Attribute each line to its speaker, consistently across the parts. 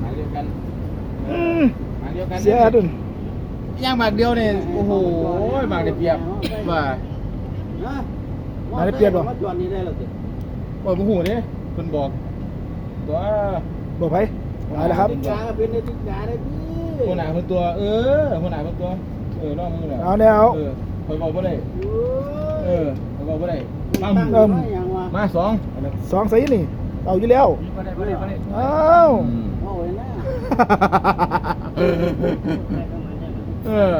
Speaker 1: หมายเดียวกัน
Speaker 2: อืม
Speaker 1: หมายเดียวกัน
Speaker 2: เสียดุน
Speaker 1: ย่างหมากเดียวเนี่ยโอ้โหหมากได้เปรียบว่า
Speaker 2: มาได้เปรียบบ่
Speaker 3: จวนนี้ได้แล้วสิ
Speaker 1: บอกบ่ฮู้เด้เพิ่นบอกตัว
Speaker 2: บอกไผเอาละครับ
Speaker 3: ติดยาก็เป็นในติดยาได้พี่
Speaker 1: หัวหน้าเพิ่นตัว เออหัวหน้าเพิ่นตัวเออรอบมือแหละ
Speaker 2: เอาแนว
Speaker 1: เออคอยบอกบ่ได้เออคอยบอกบ่ได้ปั๊ม
Speaker 2: เอิ่ม
Speaker 3: ยังวะ
Speaker 1: มาสอง
Speaker 2: สองสีนี่ เอาอยู่แล้ว
Speaker 1: บ่ได้บ่ได้บ่ได้
Speaker 2: อ้าว
Speaker 1: อืม
Speaker 3: โอ้ยนะ
Speaker 1: เออ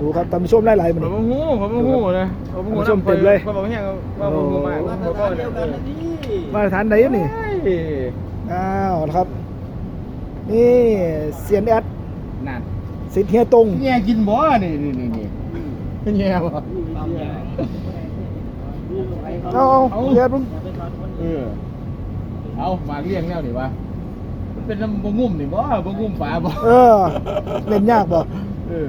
Speaker 2: ดูครับท่านผู้ชมหลายๆมัน
Speaker 1: ผม
Speaker 2: นี่
Speaker 1: บ่ฮู้ผมบ่ฮู้นะผมบ่ฮู้
Speaker 2: ผมชมเต็มเลย
Speaker 1: ผมบอกแห้งว่าบ่ฮู้มาก
Speaker 3: มา
Speaker 1: ผม
Speaker 3: ตร
Speaker 1: บ่
Speaker 3: ฐาน
Speaker 1: เดี
Speaker 3: เดี
Speaker 1: ย
Speaker 3: ยวว
Speaker 1: กั
Speaker 3: กัน
Speaker 1: น
Speaker 3: นะ
Speaker 1: นี่
Speaker 3: นี่
Speaker 2: มาตรฐานไหนนี่อ้าวนะครับ นี่เสียนแอด
Speaker 1: นั่น
Speaker 2: สิทธิ์เฮียตรง
Speaker 1: แง่กินบ่นี่นี่นี่นี่เป็นแง่บ่
Speaker 2: เอาเอาเฮียมึง
Speaker 1: เออ เอาหมากเลี้ยงแนวนี่วะมันเป็นน้ำบ่งุ่มนี่บ่บ่งุ่มปลาบ่
Speaker 2: เออ เล่นยากบ่
Speaker 1: เออ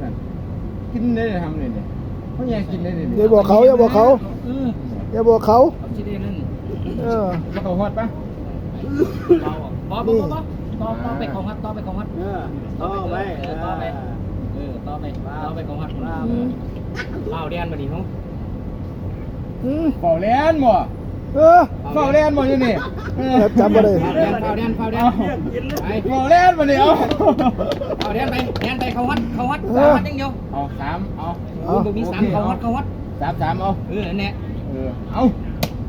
Speaker 1: นั่นกินได้ทำนี่นี่เขาแย่กินได้นี่
Speaker 2: อย่าบอกเขาอย่าบอกเขา
Speaker 1: เออ
Speaker 2: อย่าบอกเขา
Speaker 1: เอาสิได้นั่น
Speaker 2: เออ
Speaker 1: แล้วเขาฮอดปะ
Speaker 4: ต่อต่อต่อต่อต่อไปของฮัดต่อไปของฮัด
Speaker 3: เออต่อไป
Speaker 4: เออต่อไปเออต่อไปต่อไปของฮัดเฝ้าเดียนมาดิเขา
Speaker 2: อืม
Speaker 1: เฝ้าแลนบ่
Speaker 2: เออ
Speaker 1: เฝ้าแลนบ่อยู่นี่เออ
Speaker 2: จำบ่ได้
Speaker 4: เฝ้าเดียนเฝ้าเดียนเฝ้าเดียนไป
Speaker 1: เฝ้าแลนบ่นี่เอา
Speaker 4: เฝ้าเดียนไปเดียนไปเขาฮัดเขาฮัดเขาฮัดยังเดียว
Speaker 1: เอาสามเอา
Speaker 4: เออมีสามเขาฮัดเขาฮัด
Speaker 1: สามสามเอา
Speaker 4: เออเนี่ย
Speaker 1: เออเอา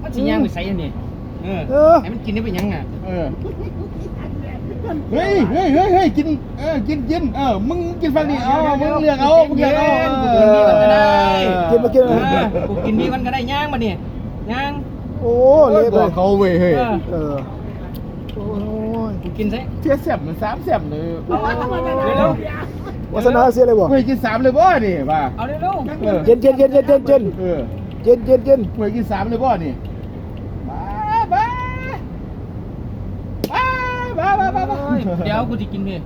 Speaker 4: มันสิย่างไปใส่อันนี้เออ
Speaker 2: เออ
Speaker 4: ให้มันกินได้เป็นยังไง
Speaker 1: เออเฮ้ยเฮ้ยเฮ้ยเฮ้ยกินเออกินกินเออมึงกินฝั่งนี้เอามึงเลือกเอามึงเลือกเอา
Speaker 2: กินมากิน
Speaker 4: เอ
Speaker 2: มา
Speaker 4: อกูกินดีมันก็ได้ย่างมาเนี่ยย่าง
Speaker 2: โอ้เละ
Speaker 1: บ
Speaker 2: เล
Speaker 1: อยกเขาเว้ยเฮ้ย
Speaker 4: เออ
Speaker 2: เออโอ้ย
Speaker 4: กูกินซะ
Speaker 1: เทียเสียบมันสามเสียบเลย
Speaker 4: เร็ว
Speaker 2: วาสนาเสียเลยบ่
Speaker 1: เฮ้ยกินสามเลยบ่นี่ว่า
Speaker 4: เอาเร็ว
Speaker 1: เออ
Speaker 2: เย็นเย็นเย็นเย็นเย็นเย็น
Speaker 1: เออ
Speaker 2: เย็นเย็นเย็น
Speaker 1: เฮ้ยกินสามเลยบ่นี่บ้าบ้าบ้าบ้าบ้าบ้า
Speaker 4: เดี๋ยวกูจะกินพี่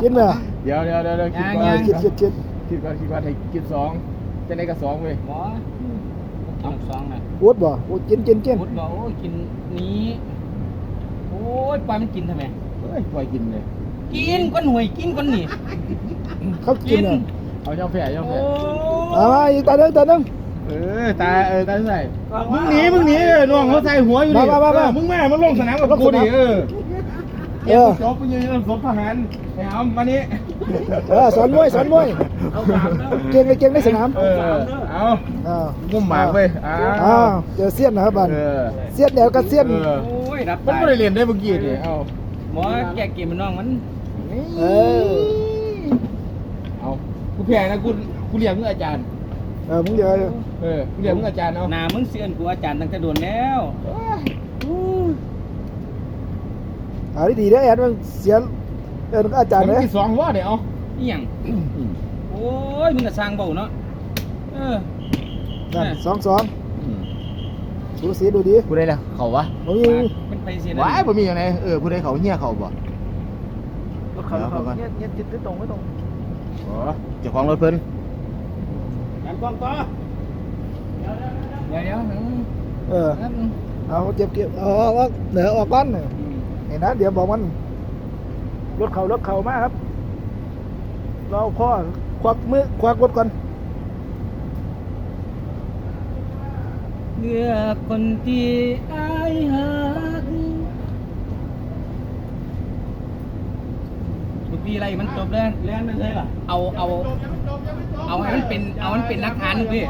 Speaker 2: กินไหม
Speaker 1: เดี๋ยวเดี๋ยวเดี๋ยวคิด
Speaker 4: ยั
Speaker 1: ก่องน
Speaker 4: ๆ
Speaker 2: คิดคิดคิด
Speaker 1: คิดก่อนคิดก่อนให้กินสอง จะได้กับสองเว้ย
Speaker 4: หมอกินสองนะ
Speaker 2: ปวดบ่ปวดกินกินกิน
Speaker 4: พูดบอกโอ้ยกินนี้โอ้ยปล่อยมันกินทำไม
Speaker 1: เฮ้ยปล่อยกินเลย
Speaker 4: กินก้อนหน่วยกินก้อนนี่
Speaker 2: เขากินอะ
Speaker 1: เอาเจ้าแฝดเจ้าแฝ
Speaker 4: โอ้
Speaker 1: ด
Speaker 2: เอามาอีกตาหนึ่งตาหนึ่ง
Speaker 1: เออตาเออตาใส่มึงหนีมึงหนีเออน้องเขาใส่หัวอยู่ดิ
Speaker 2: มามามามา
Speaker 1: เออมึงแม่มันลงสนามกับกูดิเออ
Speaker 2: เอ
Speaker 1: เอ
Speaker 2: อ
Speaker 1: อจบไปยืนสมทหารไปเอามานี่
Speaker 2: เออสอนมวยสอนมวย เก่งเลยเก่งในสนาม
Speaker 1: เออเอา
Speaker 2: อ้าว
Speaker 1: งุ่มหมากเว้ยอ้า
Speaker 2: อ้าวเจอเสี้ยนนะครับบัน
Speaker 1: เออ
Speaker 2: เสี้ยนเดียวกับเสี้ยน
Speaker 1: เออ
Speaker 4: โอ้ยรับ
Speaker 1: มัน
Speaker 4: ตาย
Speaker 1: ไม่ได้เรียนได้เมื่อกี้ดิเอา
Speaker 4: หมอแกเกมมันน้องมัน
Speaker 2: เออ
Speaker 1: เอากูแพ้นะกูกูเรียกมึงอาจารย์
Speaker 2: เออมึงเดี๋ยว
Speaker 1: เออกูเรียกมึงอาจารย์เอา
Speaker 4: หนามึงเสื่อนกูอาจารย์ตั้งแต่โดนแล้ว
Speaker 2: หาดีๆได้อแอดมึงเสียเอออาจารย์
Speaker 1: เล
Speaker 2: เลยย
Speaker 1: สองว่าเดี๋ยวเอา
Speaker 4: อีหยัง โอ้ยมึงก็สร้างเบาเนาะเออ
Speaker 2: นั่นสองสองดูสีดูดี
Speaker 1: กูได้แล้วเขาวะ
Speaker 2: มึงยิง
Speaker 4: เป็นไปเสีย
Speaker 1: ว้ายผมมีอย่างไรเออผู้ใดเขาเหี้ยเขาบ่
Speaker 2: เขาเขาเนี่ยเนี่ยจิตตรงไม่ตรง
Speaker 1: อ๋อเจ้าของรถเพิ่น
Speaker 3: การกล้องต่อ
Speaker 4: เดี๋ยวเดี๋ยว
Speaker 2: เออ
Speaker 4: แป๊บนึง
Speaker 2: เอาเจ็บเก็บเอาเอาเอาเหนือออกก้อนเนี่ยเห็นนะเดี๋ยวบอกมันรถเขารถเขามาครับเราข้อ ควักมือควักรถก่อน
Speaker 4: เลือกคนที่อายหักทุกปีอะไรมันจบแล้ว
Speaker 3: เรียนไม่ใช่หรอ
Speaker 4: เอาเอาเอาให้มันเป็นเอามันเป็นหลักฐานลูกพี่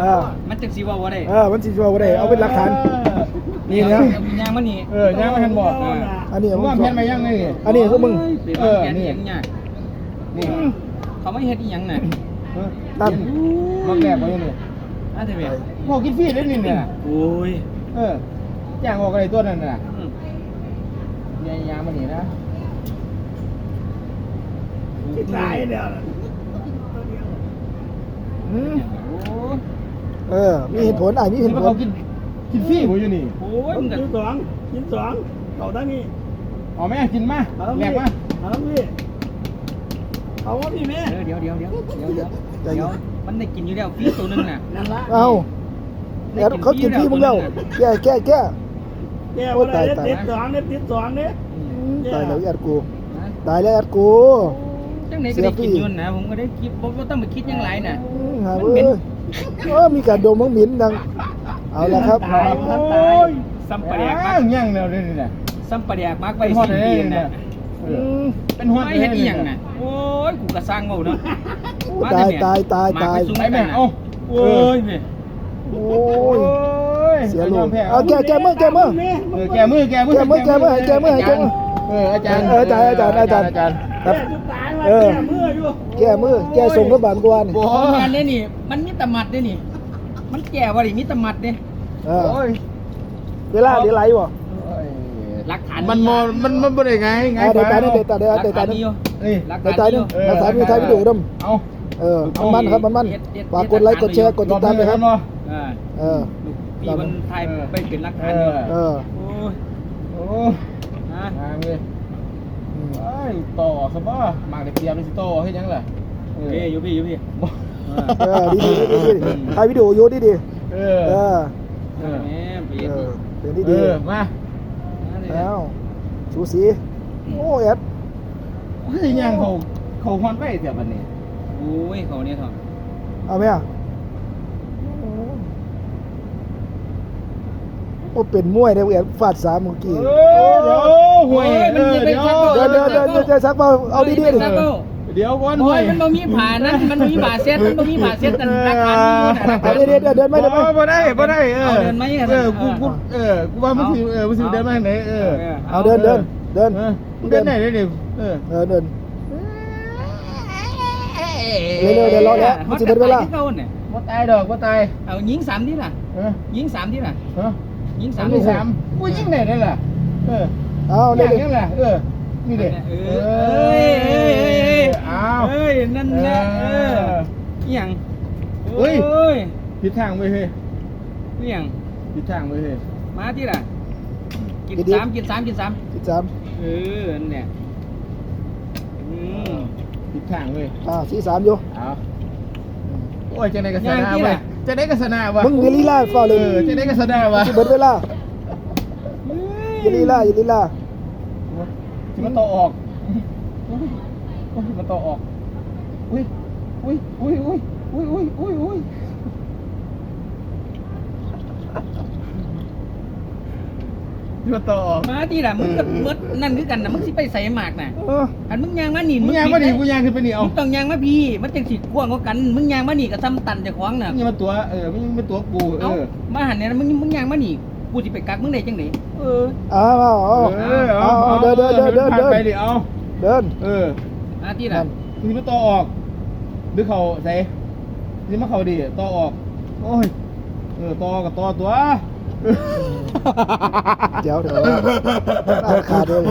Speaker 2: เออ
Speaker 4: มันจังสีว่าว่าได้
Speaker 2: เออมันสิชัวร์บ่ได้เอาเป็นหลักฐานนี่นะ
Speaker 4: เอาวิญญาณมันนี่
Speaker 1: เออย่างมาทันบอก
Speaker 2: อันนี้
Speaker 1: มึงว่า
Speaker 2: ผม
Speaker 1: แพนมายังไงนี่
Speaker 2: อันนี้พวกมึง
Speaker 4: เป็น
Speaker 1: เออ
Speaker 4: แกน
Speaker 1: นี่
Speaker 4: อีหยัง เนี่ย
Speaker 1: นี่
Speaker 4: เขาไม่เฮ็ดอีหยังน่ะ
Speaker 2: ตั้ม
Speaker 1: มักแรกมาอยู่นี่
Speaker 4: น่าจะเป็น
Speaker 1: พอกินฟรีได้นี่เนี่ย
Speaker 4: โอ้ย
Speaker 1: เออจ้างออกอะไรตัวนั้นน่ะยายยามันนี่นะ
Speaker 3: ตายเดียว
Speaker 2: อืม
Speaker 4: โอ้ย
Speaker 2: เออ มีเหตุผลอะมีเหตุผล
Speaker 1: เขากินกินฟรีบ่อยู่นี่
Speaker 4: โอ้ยมึงก็
Speaker 3: กินสองกินสองเขาทั้งนี้
Speaker 1: เอาแม่กินมา
Speaker 3: เอาทั้ง
Speaker 1: แร
Speaker 3: นี้
Speaker 1: กมา
Speaker 3: เอาทั้งนี้ เอาว่าพี่แม่
Speaker 4: เออเดี๋ยวเดี๋ยวเดี๋ยวเดี๋ยวเดี๋ยวเดี๋ยวมันได้กินอยู่แล้วฟรีตัวหนึงน่ะ
Speaker 3: นั่นละ
Speaker 2: เอาแอดเขากินพี่มึงแล้วแก้แก้แก้
Speaker 3: แก้
Speaker 2: โอ้
Speaker 3: ว่า
Speaker 2: ตาย
Speaker 3: ได้
Speaker 2: ตาย
Speaker 3: ติดสองเนี่ยติดสองเนี่ย
Speaker 2: ตายแล้วแอดกู
Speaker 4: นะ
Speaker 2: ตายแล้วแอดกู
Speaker 4: จังไหนก็ได้กินอยุ่นนะผมก็ได้คิดผมก็ต้องมาคิดอยังไรน่ะ
Speaker 2: อืมหาเว้ยเออมีการดมมังหมิ่นดัง เอาละครับ
Speaker 3: ตายมันตาย
Speaker 4: ซ้ำปลาแดก
Speaker 1: อ้า
Speaker 4: มั
Speaker 1: ว
Speaker 4: ก
Speaker 1: ยังแล้วนี่น่ะ
Speaker 4: ซ้ำปลาแดกมักไป
Speaker 1: เป็นฮอด
Speaker 4: สิ
Speaker 1: เลย
Speaker 4: ปีน
Speaker 1: น่ะ
Speaker 4: น่ะ
Speaker 1: เอ
Speaker 2: อื
Speaker 1: อ
Speaker 2: ม
Speaker 1: เป็นฮอด
Speaker 4: ไม่เห็นอีหยังน่ะโอ้ยกูกระสร้างเมาเนาะ
Speaker 2: ตายตายตายตาย
Speaker 1: ไปแม่เอา
Speaker 4: โอ้ยแม่
Speaker 2: โอ้
Speaker 1: โอ้
Speaker 2: ย
Speaker 1: ย
Speaker 2: เสียลู
Speaker 1: อกมแพ้
Speaker 2: เอาแก้แก้มือแก้มือ
Speaker 1: เออแก้มือแก้มือ
Speaker 2: แก้มือแก้มือแก้มือแก้มือ
Speaker 1: เอออาจารย์
Speaker 2: เอออาจารย์อาจารย์อาจารย์
Speaker 1: อาจารย์
Speaker 2: ครับ
Speaker 3: ตายว่า
Speaker 2: เออ
Speaker 3: แก้มืออยู่
Speaker 2: แก้มือแก้ส่งรถบานกวน
Speaker 1: โอ้
Speaker 4: ของ
Speaker 1: ย
Speaker 4: งานเนี่ยนี่มันมีแตะมัดเนี่ยนี่มันแก่ว่าดิมีแตะมัดเนี่ย
Speaker 2: เออ
Speaker 1: โอ้ย
Speaker 2: เวลาเดี๋ยวไหลบ่
Speaker 4: หลักฐาน
Speaker 1: มันมอมันมันบ่ได้ไงไง
Speaker 2: อ่าเดี๋ยวตายนี่เดี๋ยวตายเดี๋ยว
Speaker 4: หลัก
Speaker 2: เดี๋ยว
Speaker 4: ฐา
Speaker 2: ตานย
Speaker 4: มี
Speaker 2: นี่
Speaker 4: อยู่
Speaker 1: นี่
Speaker 4: หลัก
Speaker 2: เดี๋ยว
Speaker 4: ฐา
Speaker 2: ตานย
Speaker 4: มีอ
Speaker 2: นี่
Speaker 4: ยู่
Speaker 2: มาถ่ายมีถ่ายวิดีโอดำ
Speaker 1: เอา
Speaker 2: เออมันมันครับมันมัน
Speaker 4: เด็ดเด็ด
Speaker 2: ฝากกดไลค์กดแชร์กดติดตามเลยครับ
Speaker 4: อ่า
Speaker 2: เออ
Speaker 4: ลูกพี่มันถ่าย
Speaker 1: เออ
Speaker 4: ไปเป็นหลักฐานอยู่
Speaker 2: เออ
Speaker 4: โอ้ย
Speaker 1: โอ้
Speaker 4: ฮะ
Speaker 1: งามเลย
Speaker 2: อืม
Speaker 1: ไอ้ต่อสบ่มากได้เตรียมสิต่อเฮ็ดหยังล่ะเอ
Speaker 4: เอ้ยอยู่พี่อยู่พี่
Speaker 1: บ่
Speaker 2: เออดีดีดีดีถ่ายวิดีโออยู่ดีดี
Speaker 1: เอ
Speaker 2: เอ
Speaker 1: อ
Speaker 2: อ
Speaker 1: เออ
Speaker 4: แม่เปลี่ย
Speaker 2: เอนอเดี๋ยวนี้
Speaker 1: เอ
Speaker 2: ดี
Speaker 1: อมา
Speaker 2: แล้วสูสีโอ้แอด
Speaker 1: เฮ้ยยังเขาเขาฮอนไปเสียบัดนี้
Speaker 4: โอ้ยเขาเนี่ยเถอะ
Speaker 2: เอาไหมอะโอ้เป็นมวยนะแอดฟาดสามเมื่อกี้
Speaker 1: เออเดี๋ยวห่วยเออเดี๋ยว
Speaker 2: เดินเดินเดินเดินเดินซักเบาเอาดีดี
Speaker 4: ฮ้ย
Speaker 2: ดิ
Speaker 4: มันซัก เอา
Speaker 1: เดี๋ยวก่อน
Speaker 4: โอ้
Speaker 1: ห่วยย
Speaker 4: มันบ่มีผ่านั้นมันบ่มีผ่าเซ็ตมันบ่มีผ่าเซ็ตนั่นหลักฐานมีอยู่น่ะหลัก
Speaker 2: เอา
Speaker 4: ฐาน
Speaker 2: ดีดีเดินเดินไม่เดินไม่
Speaker 1: บ่ได้บ่ได้เออ
Speaker 4: เอาเดินไหมอะ
Speaker 1: เออกูกูเออกูว่ามันสิเออมันสิเดินมาทางไหนเออ
Speaker 2: เอาเดินเดินเดิน
Speaker 1: เออมึงเดินไหนได้ดิเออ
Speaker 2: เออเดินเร็วๆเดี๋ยวรอแล้วมันสิเบิดเวลา
Speaker 4: ฮอตตยคือเก่าเนี่ย
Speaker 1: บ่ตายดอกบ่ตาย
Speaker 4: เอายิงสามที่ล่ะ
Speaker 1: เออ
Speaker 4: ยิงสามที่ล่ะ
Speaker 1: เออ
Speaker 4: ยิงสา
Speaker 1: สามม
Speaker 4: ที่
Speaker 1: ที่สามกูยิงไหนได้ล่ะเออ
Speaker 2: เอา
Speaker 1: อ
Speaker 2: เดิน
Speaker 1: ย่างนี้แหละเออนี่เด็
Speaker 4: เออเอ้ยา
Speaker 1: ว
Speaker 4: เอ้ยนั่นแหละเอออหย่าง
Speaker 1: เฮ้ย
Speaker 4: โอ้ย
Speaker 1: ผิดทางไปเฮ้ย
Speaker 4: อหย่าง
Speaker 1: ผิดทางไปเฮ้ย
Speaker 4: มาที่ล่ะกิน
Speaker 2: ดีๆ
Speaker 4: สามกินสามกินสาม
Speaker 2: สิบสาม
Speaker 4: เออนั่นแหละอืม
Speaker 1: ผิดทางเว้ย
Speaker 2: อ่าสี่สามอยู่
Speaker 1: เอาโอ้ยจะได้กษณาเว้ยจะได้กษณาวะ
Speaker 2: มึงอย่าลีลาเฝ้า
Speaker 1: เอ
Speaker 2: เลย
Speaker 1: อจะได้กษณาวะ
Speaker 2: สิเบิดเวลาอย่าลีลาอย่าลีลา
Speaker 1: ที่มันต่อออก โอ้ยมันต่อออก อุ้ย อุ้ย อุ้ย อุ้ย อุ้ย อุ้ย อุ้ย อุ้ยที่มันต่อออก
Speaker 4: มาที่ล่ะมึงก็เมดนั่นคือกันนะมึงสิไปใส่หมากน่ะ
Speaker 2: เออ
Speaker 4: อันมึงยางมานี่
Speaker 1: มึงยางมาดิ
Speaker 4: ผิ
Speaker 1: กู
Speaker 4: ด
Speaker 1: ยางขึ้นไปนี่
Speaker 4: นะ
Speaker 1: เอา
Speaker 4: มึงต้องยางมาพี่ มันจังสิกว้างกว่ากัน มึงยางมานี่ก็ซ้ำตันเจะขวางน่ะ
Speaker 1: มึงอย่ามาตัวเออมึงอย่ามาตัวกูเอ
Speaker 4: เอ้า
Speaker 1: อ
Speaker 4: มาหันเนี่ยนะมึงมึงยางมานี่กูสิไปกักมึงได้จังไดเออ
Speaker 2: เอาเอาเอา
Speaker 1: เออเอา
Speaker 2: เอาเดินเดินเดินเดิน
Speaker 1: ผ่าไปดิเอา
Speaker 2: เดิน
Speaker 1: เออ
Speaker 4: มาที่ล่ะ
Speaker 1: มึงมาต่อออกหรือเขาใส่นี่มาเขาดิต่อออก โอ้ย เออต่อกับต่อตัว
Speaker 2: เดี๋ยวเดี๋ยวอ่านขาดด้วย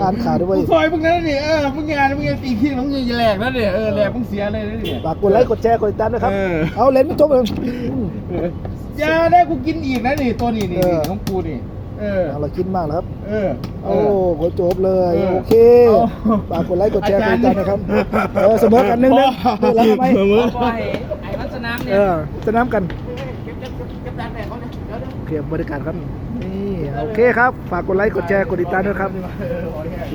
Speaker 2: อ่านขาดด้วย
Speaker 1: มึงซอยมึงนั่นดิเออมึงงานมึงงานตีขี้มึงยังแหลกนั่นดิเออแหลกมึงเสียเลยนั่นดิ
Speaker 2: ฝากกดไลค์กดแชร์กดติดตามนะครับ
Speaker 1: เออ
Speaker 2: เอาเล่นไม่จบเลย
Speaker 1: เอออย่าได้กูกินอีกนะนี่ตัวนี้นี่
Speaker 2: เออ
Speaker 1: ของกูนี่ เออ
Speaker 2: เอาเรากินมากแล้วครับ
Speaker 1: เออเโอ้
Speaker 2: โหจบเลย
Speaker 1: เออ
Speaker 2: โอเค
Speaker 1: เอา
Speaker 2: ฝากกดไลค์กดแชร์กด
Speaker 1: อา
Speaker 2: ติด
Speaker 1: จารย์
Speaker 2: ตามนะครับ เออเสมอกันหนึ่งหนึ่งเออแล้วทำไม
Speaker 1: เสมอ
Speaker 4: ปล่อยไอ้วัดสนามเนี่
Speaker 2: เอยอสนามกัน
Speaker 1: เก็บเก็บเก็บจานแดงเขาเนี่ยเดี๋ยวเดี๋ยว
Speaker 2: เคลียร์บริการครับ นี่ โอเคครับ ฝากกดไลค์กดแชร์กดติดตามด้วยครับ
Speaker 1: เออโอเค
Speaker 2: โอเค